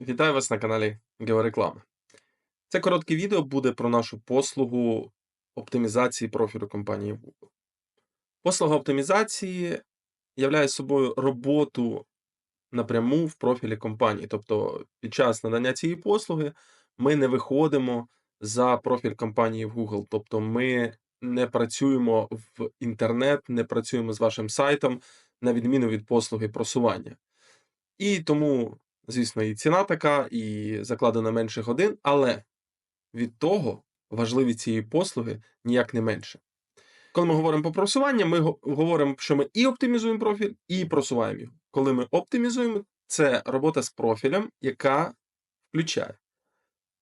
Вітаю вас на каналі Геореклама. Це коротке відео буде про нашу послугу оптимізації профілю компанії Google. Послуга оптимізації являє собою роботу напряму в профілі компанії. Тобто, під час надання цієї послуги ми не виходимо за профіль компанії в Google. Тобто, ми не працюємо в інтернет, не працюємо з вашим сайтом, на відміну від послуги просування. І тому, звісно, і ціна така, і закладено менше годин, але від того важливість цієї послуги ніяк не менше. Коли ми говоримо про просування, ми говоримо, що ми і оптимізуємо профіль, і просуваємо його. Коли ми оптимізуємо, це робота з профілем, яка включає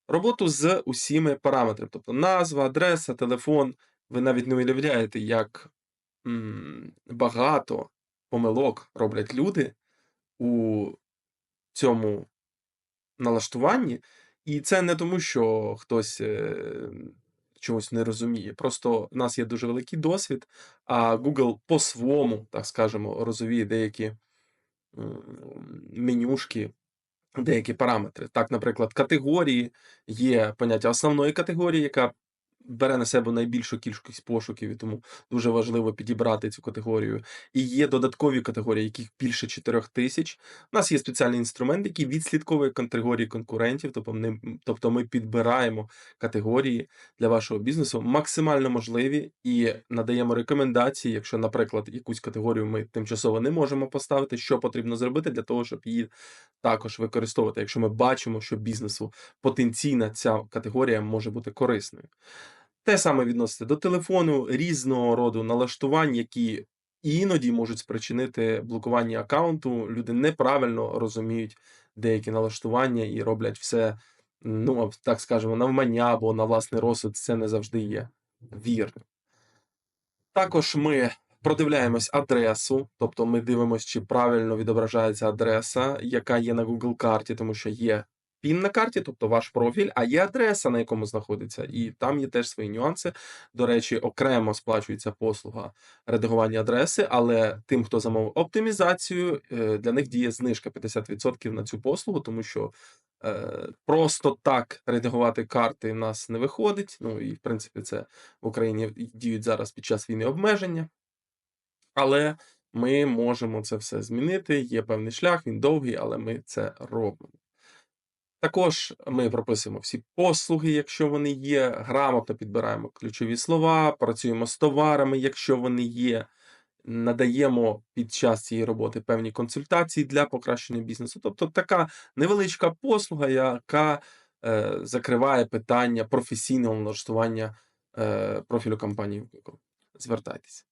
роботу з усіми параметрами, тобто назва, адреса, телефон. Ви навіть не уявляєте, як багато помилок роблять люди у цьому налаштуванні. І це не тому, що хтось е, чогось не розуміє. Просто в нас є дуже великий досвід, а Google по-своєму, так скажемо, розуміє деякі менюшки, деякі параметри. Так, наприклад, категорії є поняття основної категорії, яка бере на себе найбільшу кількість пошуків, і тому дуже важливо підібрати цю категорію. І є додаткові категорії, яких більше 4 тисяч. У нас є спеціальний інструмент, який відслідковує категорії конкурентів. Тобто, тобто ми підбираємо категорії для вашого бізнесу максимально можливі і надаємо рекомендації, якщо, наприклад, якусь категорію ми тимчасово не можемо поставити, що потрібно зробити для того, щоб її також використовувати, якщо ми бачимо, що бізнесу потенційна ця категорія може бути корисною. Те саме відноситься до телефону, різного роду налаштувань, які іноді можуть спричинити блокування аккаунту. Люди неправильно розуміють деякі налаштування і роблять все, ну так скажемо, навмання або на власний розсуд. Це не завжди є вірним. Також ми продивляємось адресу, тобто ми дивимося, чи правильно відображається адреса, яка є на Google карті, тому що є пін на карті, тобто ваш профіль, а є адреса, на якому знаходиться, і там є теж свої нюанси. До речі, окремо сплачується послуга редагування адреси, але тим, хто замовив оптимізацію, е, для них діє знижка 50% на цю послугу, тому що е, просто так редагувати карти в нас не виходить. Ну і в принципі, це в Україні діють зараз під час війни обмеження. Але ми можемо це все змінити. Є певний шлях, він довгий, але ми це робимо. Також ми прописуємо всі послуги, якщо вони є, грамотно підбираємо ключові слова, працюємо з товарами, якщо вони є, надаємо під час цієї роботи певні консультації для покращення бізнесу. Тобто така невеличка послуга, яка е, закриває питання професійного налаштування е, профілю компанії Google. Звертайтеся.